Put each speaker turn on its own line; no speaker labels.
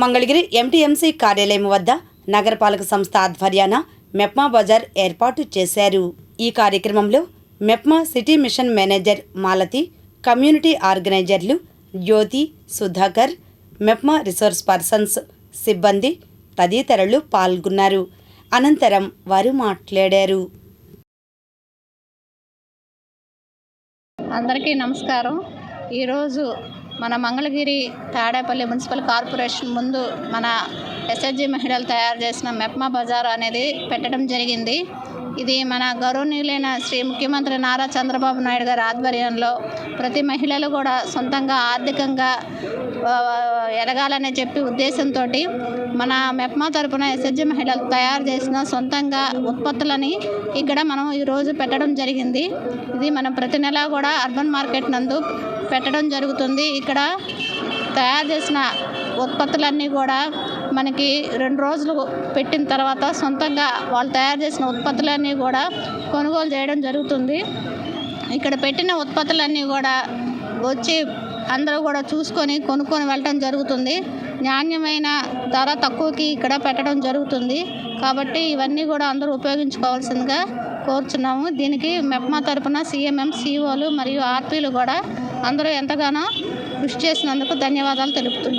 Mangalagiri MTMC కార్యాలయం వద్ద నగరపాలక సంస్థ ఆధ్వర్యాన మెప్మా బజార్ ఏర్పాటు చేశారు. ఈ కార్యక్రమంలో MEPMA city mission manager Malathi community ఆర్గనైజర్లు Jyothi Sudhakar MEPMA resource persons సిబ్బంది తదితరులు పాల్గొన్నారు. అనంతరం వారు మాట్లాడారు.
అందరికీ నమస్కారం. ఈరోజు మన మంగళగిరి తాడేపల్లి మున్సిపల్ కార్పొరేషన్ ముందు మన ఎస్ఎస్జి మహిళలు తయారు చేసిన మెప్మా బజార్ అనేది పెట్టడం జరిగింది. ఇది మన గౌరవనీయులైన శ్రీ ముఖ్యమంత్రి నారా చంద్రబాబు నాయుడు గారి ఆధ్వర్యంలో ప్రతి మహిళలు కూడా సొంతంగా ఆర్థికంగా ఎదగాలనే ఎదగాలని చెప్పి ఉద్దేశంతో మన మెప్మా తరపున ఎస్హెచ్జి మహిళలు తయారు చేసిన సొంతంగా ఉత్పత్తులని ఇక్కడ మనం ఈరోజు పెట్టడం జరిగింది. ఇది మనం ప్రతి నెల కూడా అర్బన్ మార్కెట్ నందు పెట్టడం జరుగుతుంది. ఇక్కడ తయారు చేసిన ఉత్పత్తులన్నీ కూడా మనకి రెండు రోజులు పెట్టిన తర్వాత సొంతంగా వాళ్ళు తయారు చేసిన ఉత్పత్తులన్నీ కూడా కొనుగోలు చేయడం జరుగుతుంది. ఇక్కడ పెట్టిన ఉత్పత్తులన్నీ కూడా వచ్చి అందరూ కూడా చూసుకొని కొనుక్కొని వెళ్ళటం జరుగుతుంది. నాణ్యమైన ధర తక్కువకి ఇక్కడ పెట్టడం జరుగుతుంది. కాబట్టి ఇవన్నీ కూడా అందరూ ఉపయోగించుకోవాల్సిందిగా కోరుచున్నాము. దీనికి మెప్మా తరపున సీఎంఎం సీఓలు మరియు ఆర్పీలు కూడా అందరూ ఎంతగానో కృషి చేసినందుకు ధన్యవాదాలు తెలుపుతున్నాము